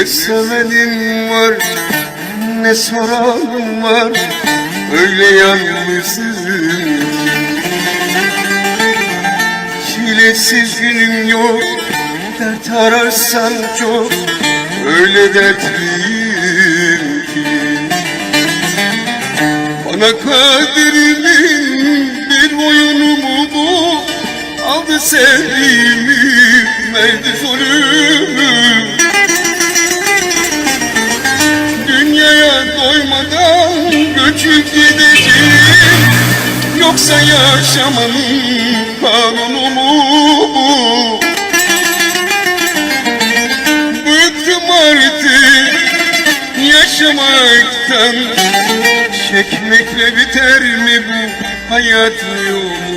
Ne sevenim var ne soranım var Öyle yalnızım. Çilesiz günüm yok Dert ararsan çok Öyle dertliyim ki. Bana kaderimin bir oyunu mu bu? Aldı sevdiğimi verdi doymadan göçüp gideceğim Yoksa yaşamanın kanunu mu bu? Bıktım artık yaşamaktan Çekmekle biter mi bu hayat yolu?